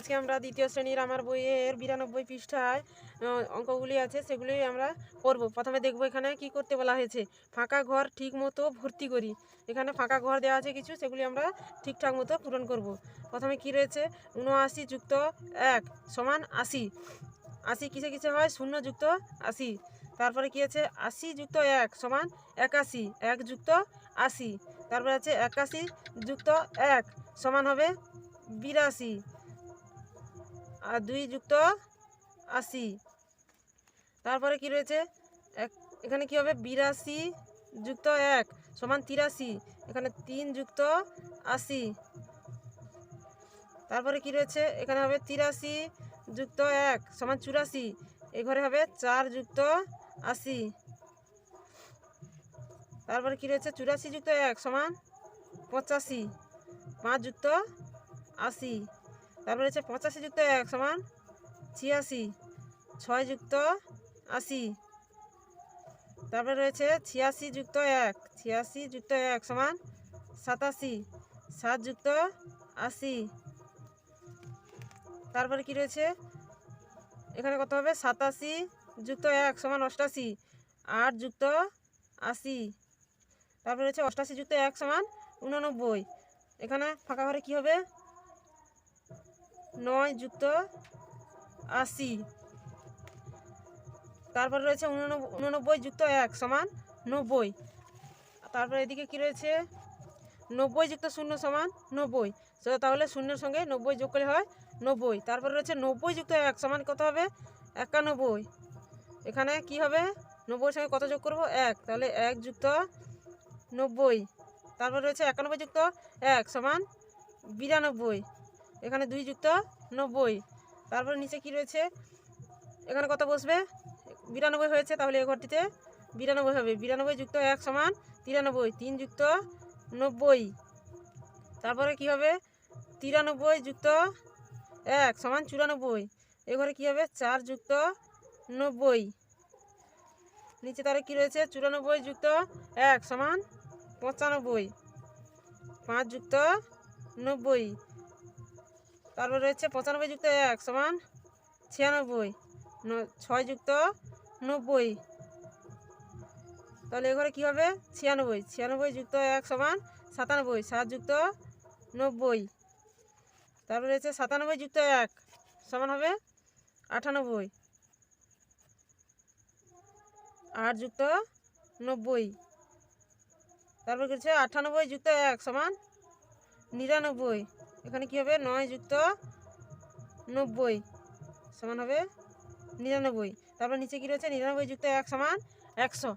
আজকে আমরা দ্বিতীয় শ্রেণির আমার বইয়ের বিরানব্বই পৃষ্ঠায় অঙ্কগুলি আছে, সেগুলি আমরা করব প্রথমে দেখব এখানে কি করতে বলা হয়েছে। ফাঁকা ঘর ঠিক মতো ভর্তি করি। এখানে ফাঁকা ঘর দেওয়া আছে কিছু, সেগুলি আমরা ঠিকঠাক মতো পূরণ করব। প্রথমে কি রয়েছে? উনআশি যুক্ত এক সমান আশি। আশি কিসে কিসে হয়? শূন্য যুক্ত আশি। তারপরে কি আছে? আশি যুক্ত এক সমান একাশি। এক যুক্ত আশি। তারপরে আছে একাশি যুক্ত এক সমান হবে বিরাশি। আর দুই যুক্ত আশি। তারপরে কি রয়েছে? এক, এখানে কি হবে? বিরাশি যুক্ত এক সমান তিরাশি। এখানে তিন যুক্ত আশি। তারপরে কি রয়েছে? এখানে হবে তিরাশি যুক্ত এক সমান চুরাশি। এ ঘরে হবে চার যুক্ত আশি। তারপরে কি রয়েছে? চুরাশি যুক্ত এক সমান পঁচাশি। পাঁচ যুক্ত আশি। তারপরে হচ্ছে পঁচাশি যুক্ত এক সমান ছিয়াশি, ছয় যুক্ত আশি। তারপরে রয়েছে ছিয়াশি যুক্ত এক, ছিয়াশি যুক্ত এক সমান সাতাশি, সাত যুক্ত আশি। তারপরে কি রয়েছে? এখানে কত হবে? সাতাশি যুক্ত এক সমান অষ্টাশি, আট যুক্ত আশি। তারপরে রয়েছে অষ্টাশি যুক্ত এক সমান উননব্বই এখানে ফাঁকা ঘরে কি হবে? নয় যুক্ত আশি। তারপর রয়েছে উননব্বই যুক্ত এক সমান নব্বই। তারপরে এদিকে কি রয়েছে? নব্বই যুক্ত শূন্য সমান নব্বই। তাহলে শূন্যের সঙ্গে নব্বই যোগ করলে হয় নব্বই। তারপরে রয়েছে নব্বই যুক্ত এক সমান কত হবে? একানব্বই। এখানে কি হবে? নব্বইয়ের সঙ্গে কত যোগ করব? এক। তাহলে এক যুক্ত নব্বই। তারপর রয়েছে একানব্বই যুক্ত এক সমান বিরানব্বই। এখানে দুই যুক্ত নব্বই। তারপর নিচে কি রয়েছে? এখানে কত বসবে? বিরানব্বই হয়েছে, তাহলে এ ঘরটিতে বিরানব্বই হবে। বিরানব্বই যুক্ত এক সমান তিরানব্বই, তিন যুক্ত নব্বই। তারপরে কি হবে? তিরানব্বই যুক্ত এক সমান চুরানব্বই। এ ঘরে কী হবে? চার যুক্ত নব্বই। নিচে তাহলে কী রয়েছে? চুরানব্বই যুক্ত এক সমান পঁচানব্বই। পাঁচ যুক্ত নব্বই। তারপর রয়েছে পঁচানব্বই যুক্ত এক সমান ছিয়ানব্বই ছয় যুক্ত নব্বই। তাহলে এ ঘরে কী হবে? ছিয়ানব্বই ছিয়ানব্বই যুক্ত এক সমান সাতানব্বই, সাত যুক্ত নব্বই। তারপর রয়েছে সাতানব্বই যুক্ত এক সমান হবে আটানব্বই। আট যুক্ত নব্বই। তারপর রয়েছে আটানব্বই যুক্ত এক সমান নিরানব্বই। এখানে কি হবে? নয় যুক্ত নব্বই সমান হবে নিরানব্বই। তারপর নিচে কি রয়েছে? নিরানব্বই যুক্ত এক সমান একশো।